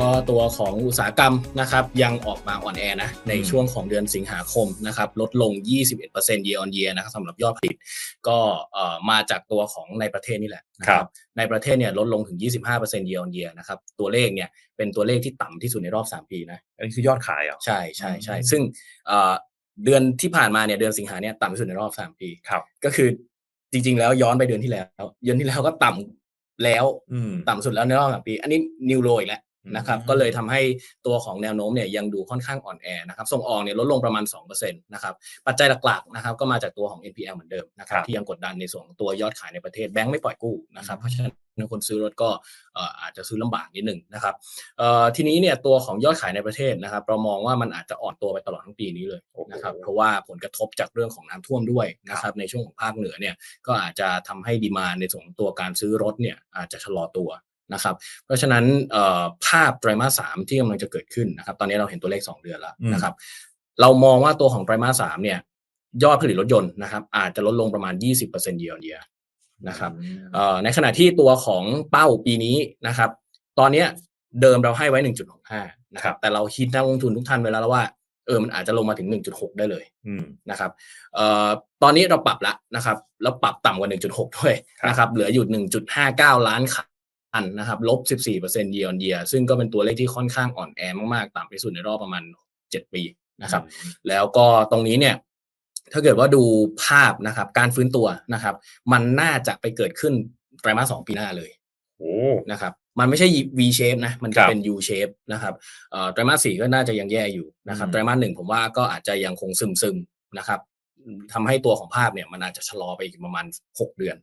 ก็ตัวของอุตสาหกรรมนะครับยังออกมาอ่อนแอนะในอืมช่วงของเดือนสิงหาคมนะครับลดลง 21% year on year นะครับสำหรับยอดผลิตก็เอ่อมาจากตัวของในประเทศนี่แหละนะครับในประเทศเนี่ยลดลงถึง 25% year on year นะครับตัวเลขเนี่ยเป็นตัวเลขที่ต่ำที่สุดในรอบ 3 ปีนะอันนี้คือยอดขายเหรอใช่ใช่ใช่อืมซึ่งเอ่อเดือนที่ผ่านมาเนี่ยเดือนสิงหาเนี่ยต่ำที่สุดในรอบ 3 ปีครับก็คือจริง ๆ แล้วย้อนไปเดือนที่แล้วเดือนที่แล้วก็ต่ำแล้วอืมต่ำสุดแล้วในรอบสามปี อันนี้นิวโรอีกแล้ว นะครับอืมก็เลยทำให้ตัวของแนวโน้มเนี่ยยังดูค่อนข้างอ่อนแอนะครับส่งออกเนี่ยลดลงประมาณ2%นะครับปัจจัยหลักๆนะครับก็มาจากตัวของ NPL เหมือนเดิมนะครับที่ยังกดดันในส่วนของตัวยอดขายในประเทศแบงก์ไม่ปล่อยกู้นะครับเพราะฉะนั้นคนซื้อรถก็เอ่ออาจจะซื้อลำบากนิดหนึ่งนะครับเอ่อทีนี้เนี่ยตัวของยอดขายในประเทศนะครับเรามองว่ามันอาจจะอ่อนตัวไปตลอดทั้งปีนี้เลยนะครับเพราะว่าผลกระทบจากเรื่องของน้ำท่วมด้วยนะครับในช่วงของภาคเหนือเนี่ยก็อาจจะทำให้ดีมาในส่วนของตัวการซื้อรถเนี่ยอาจจะชะลอตัว นะครับ เพราะฉะนั้นเอ่อภาพไตรมาสสามที่กำลังจะเกิดขึ้นนะครับ ตอนนี้เราเห็นตัวเลข 2 เดือนแล้วนะครับ เรามองว่าตัวของไตรมาสสามเนี่ย ยอดผลิตรถยนต์นะครับ อาจจะลดลงประมาณ 20% year on year นะครับเอ่อในขณะที่ตัวของเป้าปีนี้นะครับ ตอนเนี้ยเดิมเราให้ไว้ 1.65 นะครับ แต่เราคิดนักลงทุนทุกท่านไว้แล้วว่าเออมันอาจจะลงมาถึง 1.6 ได้เลยอืมนะครับเอ่อตอนนี้เราปรับแล้วนะครับ แล้วปรับต่ำกว่า 1.6 ด้วยครับนะครับ เหลืออยู่ 1.59 ล้านคัน นะครับลบ 14% year on year ซึ่งก็เป็นตัวเลขที่ค่อนข้างอ่อนแอมากๆ ต่ำที่สุดในรอบประมาณ 7 ปีนะครับ แล้วก็ตรงนี้เนี่ยถ้าเกิดว่าดูภาพนะครับ การฟื้นตัวนะครับ มันน่าจะไปเกิดขึ้นไตรมาสสองปีหน้าเลยโอ้นะครับ มันไม่ใช่ V shape นะ มันคจะรับเป็น U shape นะครับเอ่อไตรมาสสี่ก็น่าจะยังแย่อยู่นะครับอืมไตรมาสหนึ่งผมว่าก็อาจจะยังคงซึมซึมๆนะครับทำให้ตัวของภาพเนี่ยมันอาจจะชะลอไปอีกประมาณ 6 เดือน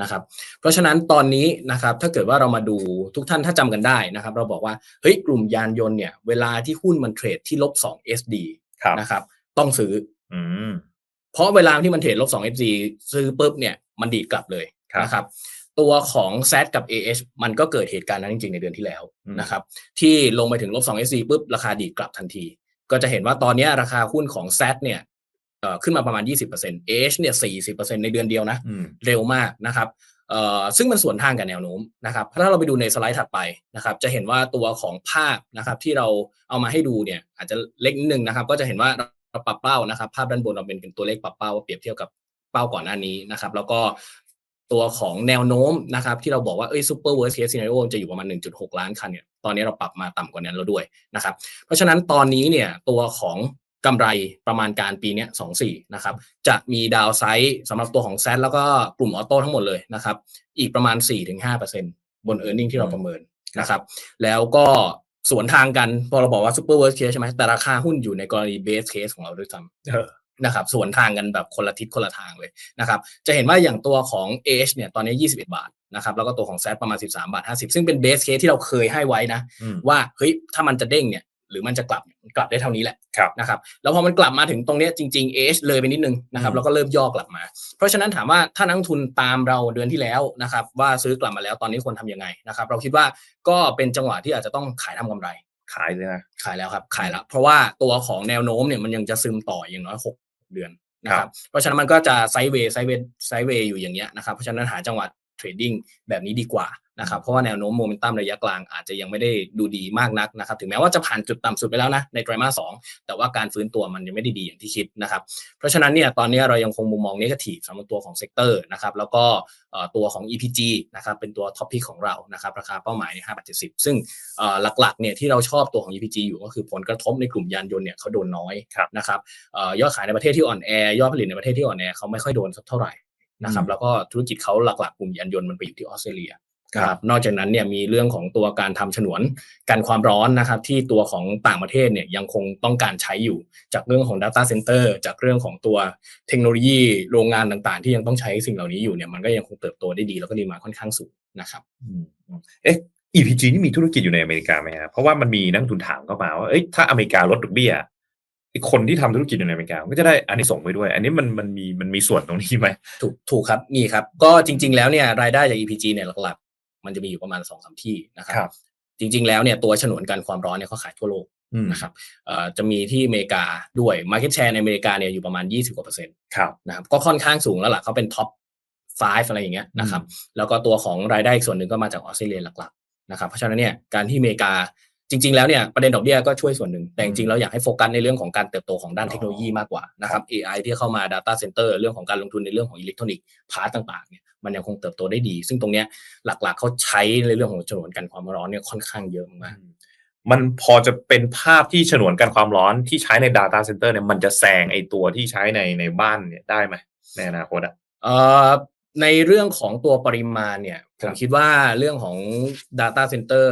นะครับ เพราะฉะนั้นตอนนี้นะครับถ้าเกิดว่าเรามาดูทุกท่านถ้าจำกันได้นะครับ เราบอกว่าเฮ้ยกลุ่มยานยนต์เนี่ยเวลาที่หุ้นมันเทรดที่ลบ2 SD ครับนะครับ ต้องซื้ออืมเพราะเวลาที่มันเทรดลบ2 FG ซื้อปุ๊บเนี่ยมันดีดกลับเลยครับนะครับตัวของ Z กับ AH มันก็เกิดเหตุการณ์นั้นจริงๆ ในเดือนที่แล้วอืมนะครับที่ลงไปถึงลบ2 FG ปุ๊บราคาดีดกลับทันที ก็จะเห็นว่าตอนเนี้ยราคาหุ้นของ Z เนี่ยเอ่อ ขึ้นมาประมาณ 20% AH เนี่ย 40%ในเดือนเดียวนะอืมเร็วมากนะครับเอ่อซึ่งมันสวนทางกับแนวโน้มนะครับถ้าเราไปดูในสไลด์ถัดไปนะครับ จะเห็นว่าตัวของภาพนะครับที่เราเอามาให้ดูเนี่ยอาจจะเล็กนิดนึงนะครับ ก็จะเห็นว่าเราปรับเป้านะครับ ภาพด้านบนเราเป็นตัวเลขปรับเป้าเปรียบเทียบกับเป้าก่อนหน้านี้นะครับ แล้วก็ตัวของแนวโน้มนะครับ ที่เราบอกว่าเอ้ยซูเปอร์เวิร์สเคสซีนาริโอจะอยู่ประมาณ 1.6 ล้านคันเนี่ยตอนนี้เราปรับมาต่ำกว่านั้นแล้วด้วยนะครับ เพราะฉะนั้นตอนนี้เนี่ยตัวของ กำไรประมาณการปีเนี้ยสองสี่นะครับจะมีดาวไซด์สำหรับตัวของแซแล้วก็กลุ่มออโต้ทั้งหมดเลยนะครับอีกประมาณ 4-5%บน e a r n i n g ที่เราประเมินนะครับแล้วก็สวนทางกันพอเราบอกว่า super worst case ใช่ไหมแต่ราคาหุ้นอยู่ในกรณี base case ของเราด้วยซ้เออำนะครับสวนทางกันแบบคนละทิศคนละทางเลยนะครับจะเห็นว่าอย่างตัวของ AH เนี่ยตอนนี้ 21 บาทนะครับแล้วก็ตัวของ Z ประมาณ 13 บาท 50 ซึ่งเป็น base case ที่เราเคยให้ไว้นะอืมว่าเฮ้ยถ้ามันจะเด้งเนี่ย หรือมันจะกลับมันกลับได้เท่านี้แหละครับนะครับแล้วพอมันกลับมาถึงตรงเนี้ยจริงๆเอชเลยไปนิดนึงนะครับอืมแล้วก็เริ่มย่อกลับมา เพราะฉะนั้นถามว่าถ้านักลงทุนตามเราเดือนที่แล้วนะครับว่าซื้อกลับมาแล้วตอนนี้ควรทำยังไงนะครับเราคิดว่าก็เป็นจังหวะที่อาจจะต้องขายทำกำไรขายเลยนะขายแล้วครับขายแล้วเพราะว่าตัวของแนวโน้มเนี่ยมันยังจะซึมต่ออย่างน้อย 6 เดือนนะคครัรับบเพราะฉะนั้นมันก็จะไซด์เวย์ไซด์เวย์ไซด์เวย์อยู่อย่างเงี้ยนะครับเพราะฉะนั้นหาจังหวะเทรดดิ้งแบบนี้ดีกว่านะครับเพราะว่าแนวโน้มโมเมนตัมระยะกลางอาจจะยังไม่ได้ดูดีมากนักนะครับถึงแม้ว่าจะผ่านจุดต่ำสุดไปแล้วนะในไตรมาสสองแต่ว่าการฟื้นตัวมันยังไม่ได้ดีอย่างที่คิดนะครับเพราะฉะนั้นเนี่ยตอนนี้เรายังคงมุมมองนกาทีฟสำหรับตัวของเซกเตอร์นะครับแล้วก็ตัวของ EPG นะครับเป็นตัวท็อปพิกของเรานะครับราคาเป้าหมายใน5บาท70 ซึ่งเอ่อหลักๆเนี่ยที่เราชอบตัวของ EPG อยู่ก็คือผลกระทบในกลุ่มยานยนต์เนี่ยเขาโดนน้อยครับนะครับยอดขายในประเทศที่อ่อนแอยอดผลิตในประเทศที่อ่อนแอเขาไม่ค่อยโดนสักเท่าไหร่ นะครับแล้วก็ธุรกิจเขาหลักๆกลุ่มยานยนต์มันไปอยู่ที่ออสเตรเลียนะครับนอกจากนั้นเนี่ยมีเรื่องของตัวการทำฉนวนกันความร้อนนะครับที่ตัวของต่างประเทศเนี่ยยังคงต้องการใช้อยู่จากเรื่องของ Data Center จากเรื่องของตัวเทคโนโลยีโรงงานต่างๆ ที่ยังต้องใช้สิ่งเหล่านี้อยู่เนี่ยมันก็ยังคงเติบโตได้ดีแล้วก็ดีมาค่อนข้างสูงนะครับอืมอืมเอ๊ะ EPG นี่มีธุรกิจอยู่ในอเมริกาไหมครับเพราะว่ามันมีนักลงทุนถามเข้ามาว่าเอ้ยถ้าอเมริกาลดดอกเบี้ยไอ้ คนที่ทำธุรกิจอยู่ในอเมริกาก็จะได้อันนี้ส่งส์ไปด้วย อันนี้มันมันมีมันมีส่วนตรงนี้ไหมถูกถูกครับมีครับ ก็จริง ๆ แล้วเนี่ยรายได้จาก EPG เนี่ยหลักๆ มันจะมีอยู่ประมาณ2อสที่นะครับครับ จริง ๆ แล้วเนี่ยตัวฉนวนกันความร้อนเนี่ยเขาขายทั่วโลกอืมนะครับเอ่อจะมีที่อเมริกาด้วย Market Share ในอเมริกาเนี่ยอยู่ประมาณ 20กว่าเปอร์เซ็นต์ครับนะครับก็ค่อนข้างสูงแล้วล่ะเขาเป็นท็อป5อะไรอย่างเงี้ยนะครับแล้วก็ตัวของรายได้อีกส่วนหนึ่งก็มาจากออสเตรเลียหลักๆนะครับเพราะฉะนั้นเนี่ยการที่อเมริกา จริง ๆ แล้วเนี่ยประเด็นดอกเบี้ยก็ช่วยส่วนหนึ่ง แต่จริงๆเราอยากให้โฟกัสในเรื่องของการเติบโตของด้านเทคโนโลยีมากกว่านะครับ AI ที่เข้ามา Data Center เรื่องของการลงทุนในเรื่องของอิเล็กทรอนิกส์พาร์ตต่างๆเนี่ยมันยังคงเติบโตได้ดี ซึ่งตรงเนี้ยหลักๆเขาใช้ในเรื่องของฉนวนกันความร้อนเนี่ยค่อนข้างเยอะมากมันพอจะเป็นภาพที่ฉนวนกันความร้อนที่ใช้ใน Data Center เนี่ยมันจะแซงไอตัวที่ใช้ในในบ้านเนี่ยได้ไหมในอนาคตอะเอ่อในเรื่องของตัวปริมาณเนี่ย ผครัมบคิดว่าเรื่องของ Data Center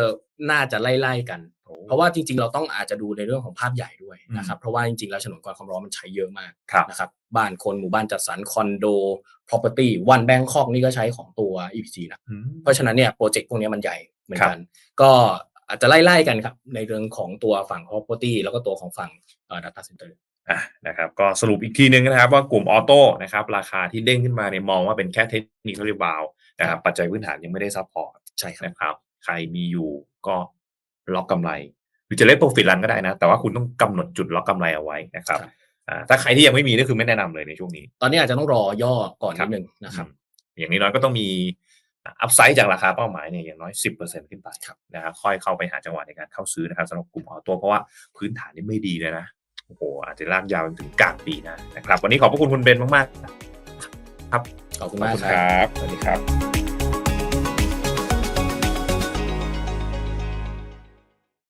น่าจะไล่ๆกัน เพราะว่าจริงๆ เราต้องอาจจะดูในเรื่องของภาพใหญ่ด้วยนะครับ เพราะว่าจริงๆ แล้วฉนวนความร้อนมันใช้เยอะมากครับนะครับ บ้านคนหมู่บ้านจัดสรรคอนโด property วันแบงคอกนี่ก็ใช้ของตัว EPG นะอืมเพราะฉะนั้นเนี่ยโปรเจกต์พวกนี้มันใหญ่เหมือนครับกัน ก็อาจจะไล่ๆกันครับในเรื่องของตัวฝั่ง property แล้วก็ตัวของฝั่งเอ่อ data center อะนะครับก็สรุปอีกทีนึงนะครับว่ากลุ่มออโต้นะครับราคาที่เด้งขึ้นมาเนี่ยมองว่าเป็นแค่เทคนิครีบาวนะครับปัจจัยพื้นฐานยังไม่ได้ซัพพอร์ตใช่ครับนะครับ ใครมีอยู่ก็ล็อกกำไรหรือจะเล่นโปรฟิตรันก็ได้นะ แต่ว่าคุณต้องกำหนดจุดล็อกกำไรเอาไว้นะครับครับอ่าถ้าใครที่ยังไม่มีก็คือไม่แนะนำเลยในช่วงนี้ ตอนนี้อาจจะต้องรอย่อก่อนนิดนึงนะครับอืมอย่างนี้น้อยก็ต้องมีอัพไซด์จากราคาเป้าหมายเนี่ยอย่างน้อย 10%ขึ้นไปครับนะครับค่อยเข้าไปหาจังหวะในการเข้าซื้อนะครับสำหรับกลุ่มออโต้เพราะว่าพื้นฐานนี่ไม่ดีเลยนะ โอ้โหอาจจะลากยาวจนถึงกลางปีหนะนะครับ วันนี้ขอบพระคุณคุณเบนมากๆ ครับ ขอบคุณขอบมากคุณครับครับ สวัสดีครับ